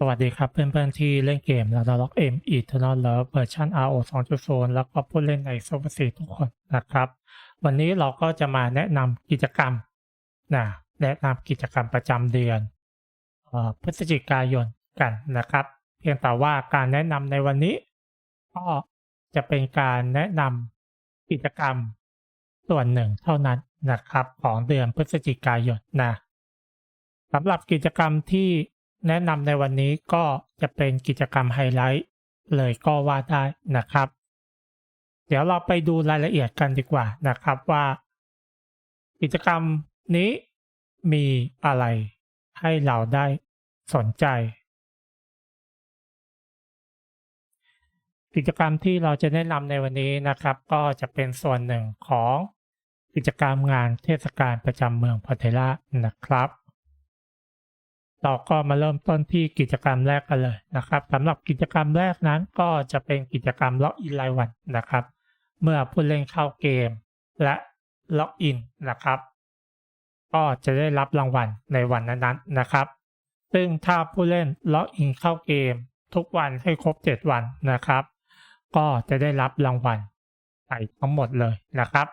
สวัสดีครับเพื่อนๆที่เล่นเกมแล้วล็อกเอ็มอีเทอร์นอลแล้วเวอร์ชัน RO 2.0 แล้วก็ผู้เล่นในโซฟ e ทุกคนนะครับ วันนี้เราก็จะมาแนะนำกิจกรรมนะแนะนำกิจกรรมประจำเดือนออพฤศจิกายนกันนะครับ เพียงแต่ว่าการแนะนำในวันนี้ ก็จะเป็นการแนะนำกิจกรรมส่วนหนึ่งเท่านั้นนะครับ ของเดือนพฤศจิกายนนะสำหรับกิจกรรมที่ แนะนำในวันนี้ก็จะเป็นกิจกรรมไฮไลท์เลยก็ว่าได้นะครับ เดี๋ยวเราไปดูรายละเอียดกันดีกว่านะครับว่า กิจกรรมนี้มีอะไรให้เราได้สนใจ กิจกรรมที่เราจะแนะนำในวันนี้นะครับ ก็จะเป็นส่วนหนึ่งของกิจกรรมงานเทศกาลประจำเมืองพัทยานะครับ เราก็มาเริ่มต้นที่กิจกรรมแรกกันเลยนะครับสำหรับกิจกรรมแรกนั้นก็จะเป็นกิจกรรมล็อกอินรายวันนะครับ เมื่อผู้เล่นเข้าเกม และล็อกอินนะครับ ก็จะได้รับรางวัลในวันนั้นๆนะครับ ซึ่งถ้าผู้เล่นล็อกอินเข้าเกม ทุกวันให้ครบ 7 วันนะครับ ก็จะได้รับรางวัลไปทั้งหมดเลยนะครับ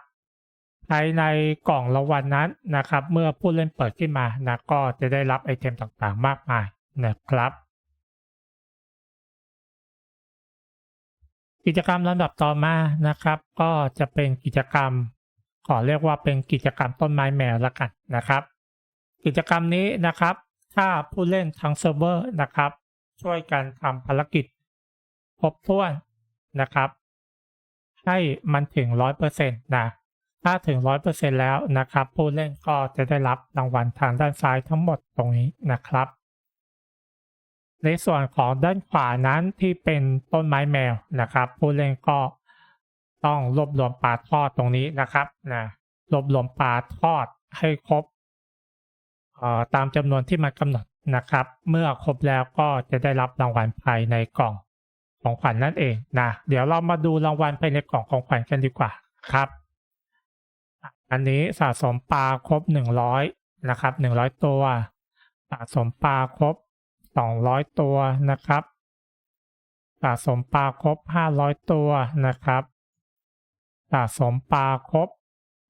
ภายในกล่องรางวัลนนั้นนะครับ เมื่อผู้เล่นเปิดขึ้นมานะก็จะได้รับไอเทมต่างๆมากมายนะครับ กิจกรรมลำดับต่อมานะครับ ก็จะเป็นกิจกรรม ขอเรียกว่าเป็นกิจกรรมต้นไม้แมวละกันนะครับ กิจกรรมนี้นะครับ ถ้าผู้เล่นทั้งเซิร์ฟเวอร์นะครับ ช่วยกันทำภารกิจครบถ้วนนะครับ ให้มันถึงร้อยเปอร์เซ็นต์นะ ถ้าถึงร้อยเปอร์เซ็นแล้วนะครับ ผู้เล่นก็จะได้รับรางวัลทางด้านซ้ายทั้งหมดตรงนี้นะครับ ในส่วนของด้านขวานั้นที่เป็นต้นไม้แมวนะครับ ผู้เล่นก็ต้องรวบรวมปลาทอดตรงนี้นะครับนะรวบรวมปลาทอดให้ครบตามจำนวนที่มันกำหนดนะครับ เมื่อครบแล้วก็จะได้รับรางวัลภายในกล่องของขวัญนนั่นเองนะเดี๋ยวเรามาดูรางวัลภายในกล่องของขวัญกันดีกว่าครับ อันนี้สะสมปลาครบหนึ่งร้อยนะครับหนึ่งร้อยตัว สะสมปลาครบสองร้อยตัวนะครับ สะสมปลาครบห้าร้อยตัวนะครับ สะสมปลาครบ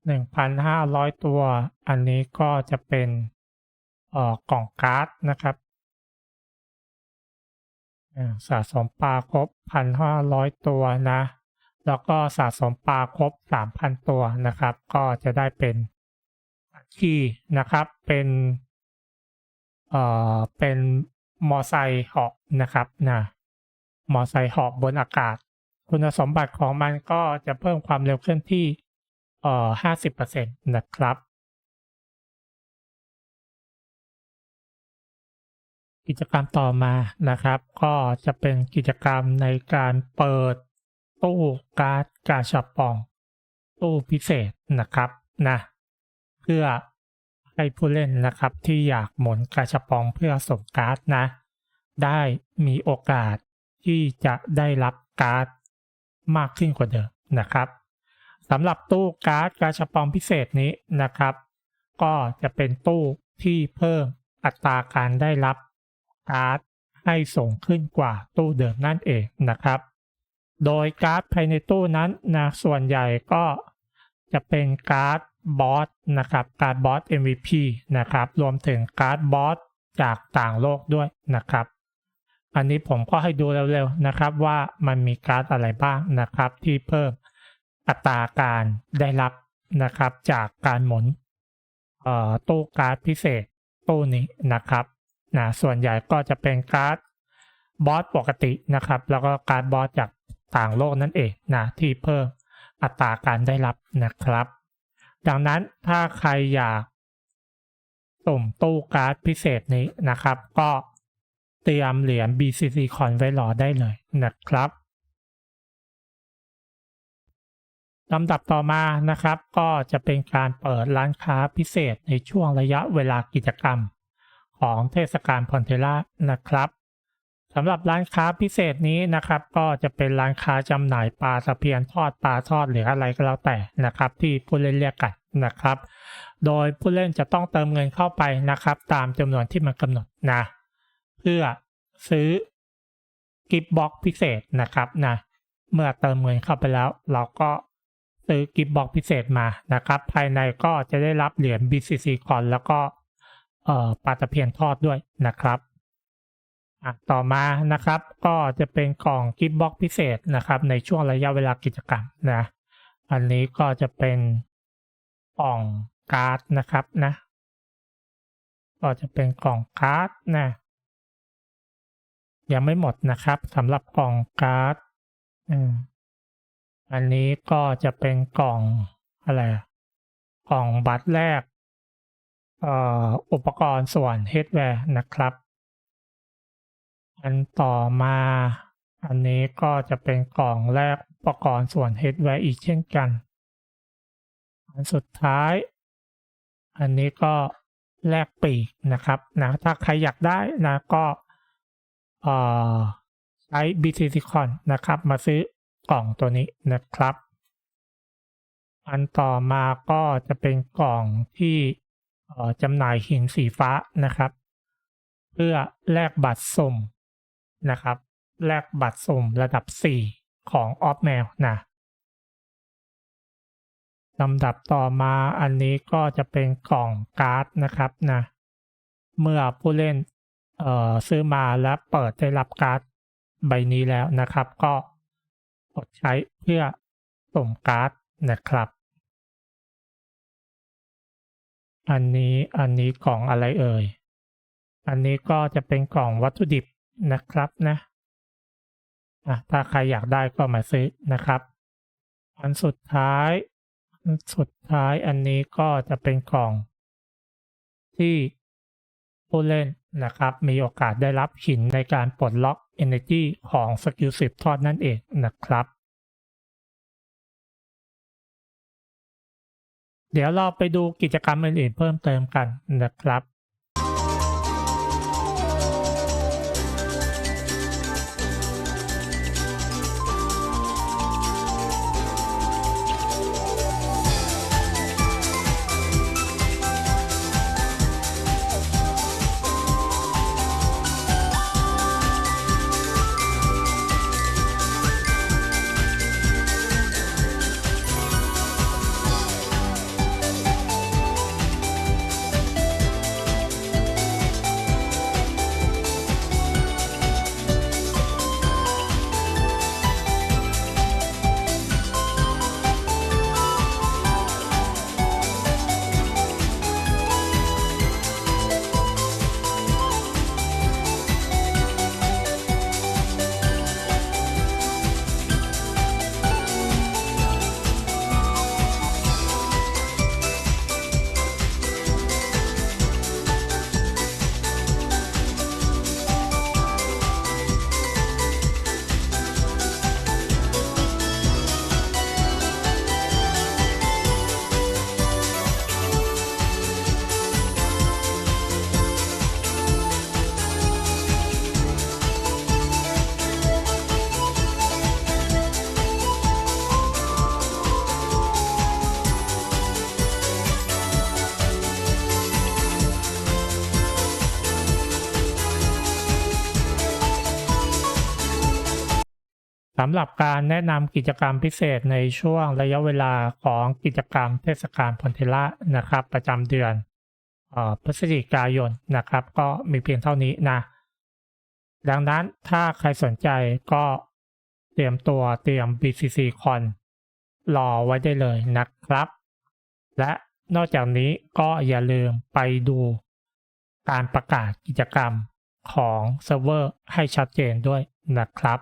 หนึ่งพันห้าร้อยตัว อันนี้ก็จะเป็นออกล่องการ์ดนะครับสะสมปลาครบพันห้าร้อยตัวนะ แล้วก็สะสมปลาครบ 3,000 ตัวนะครับ ก็จะได้เป็นคีย์นะครับเป็นเอ่อเป็นมอไซค์เหาะนะครับนะมอไซค์เหาะบนอากาศ คุณสมบัติของมันก็จะเพิ่มความเร็วเคลื่อนที่เอ่อ50%นะครับกิจกรรมต่อมานะครับ ก็จะเป็นกิจกรรมในการเปิด ตู้การ์ดกาชาปอง ตู้พิเศษนะครับนะเพื่อให้ผู้เล่นนะครับที่อยากหมุนกาชาปองเพื่อส่งการ์ดนะ ได้มีโอกาสที่จะได้รับการ์ดมากขึ้นกว่าเดิมนะครับสำหรับตู้การ์ดกาชาปองพิเศษนี้นะครับ ก็จะเป็นตู้ที่เพิ่มอัตราการได้รับการ์ดให้ส่งขึ้นกว่าตู้เดิมนั่นเองนะครับ โดยการ์ดภายในตู้นั้นนะส่วนใหญ่ก็จะเป็นการ์ดบอสนะครับการ์ดบอส MVP นะครับรวมถึงการ์ดบอสจากต่างโลกด้วยนะครับ อันนี้ผมก็ให้ดูเร็วๆนะครับว่ามันมีการ์ดอะไรบ้างนะครับ ที่เพิ่มอัตราการได้รับนะครับ จากการหมุนตู้การ์ดพิเศษตู้นี้นะครับนะส่วนใหญ่ก็จะเป็นการ์ดบอสปกตินะครับ แล้วก็การ์ดบอสจาก ต่างโลกนั่นเองนะที่เพิ่มอัตราการได้รับนะครับ ดังนั้นถ้าใครอยากสุ่มตู้การ์ดพิเศษนี้นะครับ ก็เตรียมเหรียญ BCC Coin ไว้รอได้เลยนะครับลำดับต่อมานะครับ ก็จะเป็นการเปิดร้านค้าพิเศษในช่วงระยะเวลากิจกรรม ของเทศกาลพอนเทล่านะครับ สำหรับร้านค้าพิเศษนี้นะครับ ก็จะเป็นร้านค้าจำหน่ายปลาตะเพียนทอดปลาทอดหรืออะไรก็แล้วแต่นะครับ ที่ผู้เล่นเรียกกันนะครับ โดยผู้เล่นจะต้องเติมเงินเข้าไปนะครับ ตามจำนวนที่มันกำหนดนะเพื่อซื้อกิฟต์บ็อกพิเศษนะครับนะเมื่อเติมเงินเข้าไปแล้ว เราก็ซื้อกิฟต์บ็อกพิเศษมานะครับ ภายในก็จะได้รับเหรียญ BCC ก่อนแล้วก็ปลาตะเพียนทอดด้วยนะครับ อะต่อมานะครับ ก็จะเป็นกล่องกิฟต์บ็อกพิเศษนะครับ ในช่วงระยะเวลากิจกรรมนะอันนี้ก็จะเป็นกล่องการ์ดนะครับนะ ก็จะเป็นกล่องการ์ดนะยังไม่หมดนะครับสำหรับกล่องการ์ดอันนี้ก็จะเป็นกล่องอะไรกล่องบัตรแรกอ,อ,อุปกรณ์ส่วนเฮดแวร์นะครับ อันต่อมา อันนี้ก็จะเป็นกล่องแรกอุปกรณ์ส่วนเฮดแวร์อีกเช่นกัน อันสุดท้าย อันนี้ก็แลกปีกนะครับนะถ้าใครอยากได้นะก็เออใช้ BTC Con นะครับ มาซื้อกล่องตัวนี้นะครับ อันต่อมาก็จะเป็นกล่องที่จำหน่ายหินสีฟ้านะครับ เพื่อแลกบัตรสุ่ม นะครับแลกบัตรสุ่มระดับ 4 ของออฟแมวนะลำดับต่อมาอันนี้ก็จะเป็นกล่องการ์ดนะครับนะเมื่อผู้เล่นเอ่อซื้อมาและเปิดได้รับการ์ดใบนี้แล้วนะครับ ก็กดใช้เพื่อส่งการ์ดนะครับ อันนี้อันนี้กล่องอะไรเอ่ย อันนี้ก็จะเป็นกล่องวัตถุดิบ นะครับนะอะถ้าใครอยากได้ก็มาซื้อนะครับ อันสุดท้าย อันสุดท้ายอันนี้ก็จะเป็นกล่อง ที่ผู้เล่นนะครับ มีโอกาสได้รับหินในการปลดล็อก Energy ของสกิล10ทอดนั่นเองนะครับ เดี๋ยวเราไปดูกิจกรรมอื่นๆเพิ่มเติมกันนะครับ สำหรับการแนะนำกิจกรรมพิเศษในช่วงระยะเวลาของกิจกรรมเทศกาลพอนเทล่านะครับ ประจำเดือนออพฤศจิกายนนะครับ ก็มีเพียงเท่านี้นะ ดังนั้นถ้าใครสนใจก็เตรียมตัวเตรียม BCC Con รอไว้ได้เลยนะครับ และนอกจากนี้ก็อย่าลืมไปดูการประกาศกิจกรรมของเซิร์ฟเวอร์ให้ชัดเจนด้วยนะครับ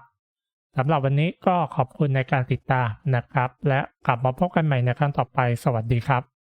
สำหรับวันนี้ก็ขอบคุณในการติดตามนะครับ และกลับมาพบกันใหม่ในครั้งต่อไป สวัสดีครับ